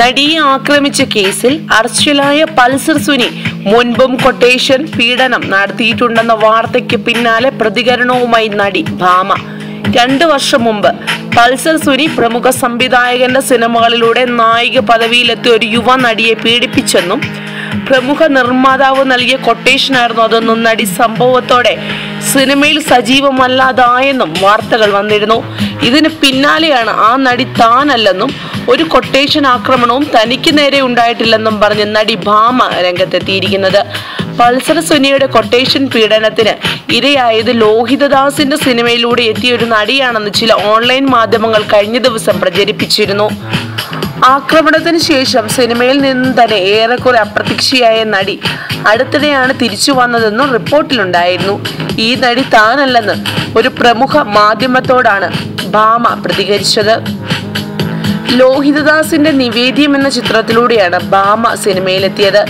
നടിയെ ആക്രമിച്ച കേസിൽ അറസ്റ്റിലായ പൾസർ സുനി മുൻപും കൊട്ടേഷൻ പീഡനം നടത്തിയിട്ടുണ്ടെന്ന വാർത്തയ്ക്ക് പിന്നാലെ പ്രതികരണവുമായി നടി ഭാമ. രണ്ടു വർഷം മുമ്പ് പൾസർ സുനി പ്രമുഖ സംവിധായകന്റെ സിനിമകളിലൂടെ നായിക പദവിയിലെത്തിയ ഒരു യുവ നടിയെ പീഡിപ്പിച്ചെന്നും പ്രമുഖ നിർമ്മാതാവ് നൽകിയ കൊട്ടേഷനായിരുന്നു അതെന്നും നടി സംഭവത്തോടെ സിനിമയിൽ സജീവമല്ലാതായെന്നും വാർത്തകൾ വന്നിരുന്നു. ഇതിന് പിന്നാലെയാണ് ആ നടി താനല്ലെന്നും ഒരു കൊട്ടേഷൻ ആക്രമണവും തനിക്ക് നേരെ ഉണ്ടായിട്ടില്ലെന്നും പറഞ്ഞ് നടി ഭാമ രംഗത്തെത്തിയിരിക്കുന്നത്. പൾസർ സുനിയുടെ കൊട്ടേഷൻ പീഡനത്തിന് ഇരയായത് ലോഹിതദാസിന്റെ സിനിമയിലൂടെ എത്തിയ ഒരു നടിയാണെന്ന് ചില ഓൺലൈൻ മാധ്യമങ്ങൾ കഴിഞ്ഞ ദിവസം പ്രചരിപ്പിച്ചിരുന്നു. ആക്രമണത്തിന് ശേഷം സിനിമയിൽ നിന്നും തന്നെ ഏറെക്കുറെ അപ്രത്യക്ഷയായ നടി അടുത്തിടെയാണ് തിരിച്ചു വന്നതെന്നും റിപ്പോർട്ടിലുണ്ടായിരുന്നു. ഈ നടി താനല്ലെന്ന് ഒരു പ്രമുഖ മാധ്യമത്തോടാണ് ഭാമ പ്രതികരിച്ചത്. ലോഹിതദാസിന്റെ നിവേദ്യം എന്ന ചിത്രത്തിലൂടെയാണ് ഭാമ സിനിമയിലെത്തിയത്.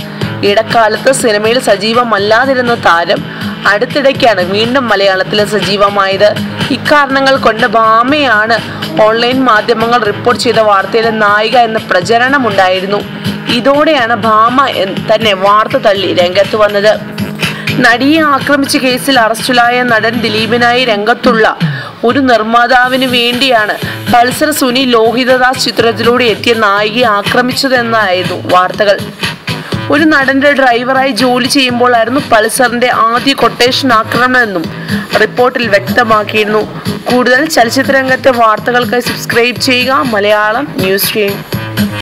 ഇടക്കാലത്ത് സിനിമയിൽ സജീവമല്ലാതിരുന്ന താരം അടുത്തിടയ്ക്കാണ് വീണ്ടും മലയാളത്തിൽ സജീവമായത്. ഇക്കാരണങ്ങൾ കൊണ്ട് ഭാമയാണ് ഓൺലൈൻ മാധ്യമങ്ങൾ റിപ്പോർട്ട് ചെയ്ത വാർത്തയിലെ നായിക എന്ന പ്രചരണമുണ്ടായിരുന്നു. ഇതോടെയാണ് ഭാമ തന്നെ വാർത്ത തള്ളി രംഗത്ത് വന്നത്. നടിയെ ആക്രമിച്ച കേസിൽ അറസ്റ്റിലായ നടൻ ദിലീപിനായി രംഗത്തുള്ള ഒരു നിർമ്മാതാവിന് വേണ്ടിയാണ്. പൾസർ സുനി ലോഹിതദാസ് ചിത്രത്തിലൂടെ എത്തിയ നായികയെ ആക്രമിച്ചതെന്നായിരുന്നു വാർത്തകൾ. ഒരു നടന്റെ ഡ്രൈവറായി ജോലി ചെയ്യുമ്പോഴായിരുന്നു പൾസറിന്റെ ആദ്യ കൊട്ടേഷൻ ആക്രമണമെന്നും റിപ്പോർട്ടിൽ വ്യക്തമാക്കിയിരുന്നു. കൂടുതൽ ചലച്ചിത്രരംഗത്തെ വാർത്തകൾക്കായി സബ്സ്ക്രൈബ് ചെയ്യുക മലയാളം ന്യൂസ് സ്ട്രീം